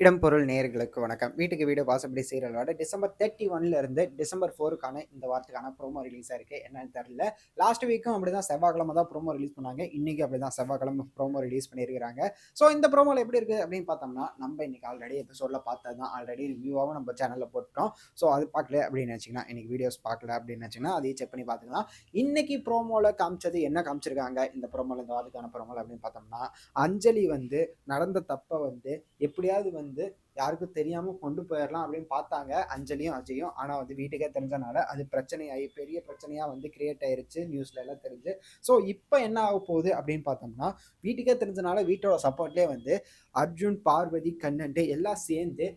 இடம்பொருள் நேயர்களுக்கு வணக்கம். வீட்டுக்கு வீடு வாசப்படி சீரியலோட டிசம்பர் தேர்ட்டி ஒன்ல இருந்து டிசம்பர் ஃபோருக்கான இந்த வாரத்துக்கான ப்ரோமோ ரிலீஸ் ஆயிருக்கு என்னன்னு தெரியல. லாஸ்ட் வீக்கும் அப்படிதான் செவ்வாய்க்கிழமை தான் ப்ரோமோ ரிலீஸ் பண்ணாங்க. இன்னைக்கு அப்படிதான் செவ்வாய்க்கிழமை ப்ரோமோ ரிலீஸ் பண்ணியிருக்காங்க ஸோ இந்த ப்ரோமோல எப்படி இருக்கு அப்படின்னு பார்த்தோம்னா நம்ம இன்னைக்கு ஆல்ரெடி எபிசோட்ல பார்த்தது தான் ஆல்ரெடி ரிவ்யூவாகவும் நம்ம சேனல்ல போட்டோம் ஸோ அது பார்க்கல அப்படின்னு நினச்சிங்கன்னா இன்னைக்கு வீடியோஸ் பார்க்கல அப்படின்னு நினச்சிங்கன்னா அதையும் செக் பண்ணி பார்த்துக்கலாம். இன்னைக்கு ப்ரோமோல காமிச்சது என்ன காமிச்சிருக்காங்க? இந்த ப்ரோமோல இந்த வாரத்துக்கான ப்ரோமோல அப்படின்னு பார்த்தோம்னா அஞ்சலி வந்து நடந்த தப்பை வந்து எப்படியாவது வந்து யாருக்கும் தெரியாமல் கொண்டு போயிடலாம் அப்படின்னு பார்த்தாங்க. அஞ்சலியும் அஜயும் ஆனால் வந்து வீட்டுக்கே தெரிஞ்சனால அது பிரச்சனையாகி பெரிய பிரச்சனையாக வந்து கிரியேட் ஆயிருச்சு நியூஸ்ல எல்லாம் தெரிஞ்சு. ஸோ இப்போ என்ன ஆக போகுது அப்படின்னு பார்த்தோம்னா வீட்டுக்கே தெரிஞ்சனால வீட்டோட சப்போர்ட்லேயே வந்து அர்ஜுன் பார்வதி கண்ணன்ட்டு எல்லாம் சேர்ந்து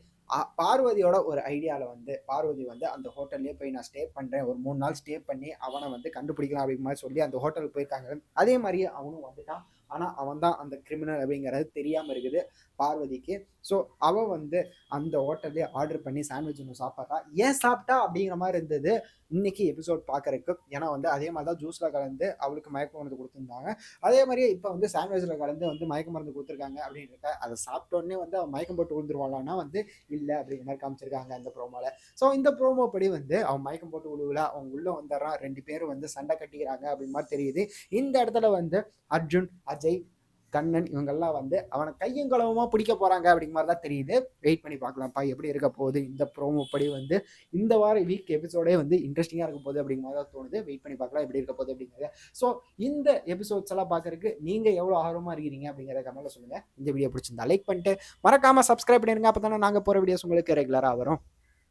பார்வதியோட ஒரு ஐடியாவில் வந்து பார்வதி வந்து அந்த ஹோட்டல்லே போய் நான் ஸ்டே பண்ணுறேன் ஒரு மூணு நாள் ஸ்டே பண்ணி அவனை வந்து கண்டுபிடிக்கலாம் அப்படிங்கிற மாதிரி சொல்லி அந்த ஹோட்டலுக்கு போயிருக்காங்க. அதே மாதிரியே அவனும் வந்துட்டான். ஆனால் அவன் தான் அந்த கிரிமினல் அப்படிங்கிறது தெரியாமல் இருக்குது பார்வதிக்கு. ஸோ அவள் வந்து அந்த ஹோட்டல்லே ஆர்டர் பண்ணி சாண்ட்விச் ஒன்று சாப்பிட்றா. ஏன் சாப்பிட்டா அப்படிங்கிற மாதிரி இருந்தது இன்னைக்கு எபிசோட் பார்க்கறதுக்கு. ஏன்னா வந்து அதே மாதிரி தான் ஜூஸில் கலந்து அவளுக்கு மயக்க மருந்து கொடுத்துருந்தாங்க. அதே மாதிரியே இப்போ வந்து சாண்ட்விச்சில் கலந்து வந்து மயக்க மருந்து கொடுத்துருக்காங்க அப்படின்னு இருக்க அதை சாப்பிட்டோன்னே வந்து அவன் மயக்கம் போட்டு விழுந்துருவாளான்னா வந்து இல்லை அப்படிங்கிற மாதிரி காமிச்சிருக்காங்க அந்த ப்ரோமோவில் ஸோ இந்த ப்ரோமோ படி வந்து அவன் மயக்கம் போட்டு விழுவில் அவன் உள்ளே வந்துடுறான். ரெண்டு பேரும் வந்து சண்டை கட்டிக்கிறாங்க அப்படின்னு மாதிரி தெரியுது. இந்த இடத்துல வந்து அர்ஜுன் அஜய் கண்ணன் இவங்கெல்லாம் வந்து அவனை கையும் களவுமா பிடிக்க போறாங்க அப்படிங்கிற மாதிரி தான் தெரியுது. வெயிட் பண்ணி பார்க்கலாம்ப்பா எப்படி இருக்க போகுது? இந்த ப்ரோமோ படி வந்து இந்த வார வீக் எபிசோடே வந்து இன்ட்ரெஸ்டிங்காக இருக்க போகுது அப்படிங்கிற மாதிரி தான் தோணுது. வெயிட் பண்ணி பார்க்கலாம் எப்படி இருக்க போகுது அப்படிங்கிறது. ஸோ இந்த எபிசோட்ஸ் எல்லாம் பார்க்கறதுக்கு நீங்கள் எவ்வளோ ஆர்வமாக இருக்கிறீங்க அப்படிங்கிறத கமெண்ட்ல சொல்லுங்கள் இந்த வீடியோ பிடிச்சிருந்தா லைக் பண்ணிட்டு மறக்காமல் சப்ஸ்கிரைப் பண்ணிடுங்க அப்போ தானே நாங்கள் போகிற வீடியோஸ் உங்களுக்கு ரெகுலராக வரும்.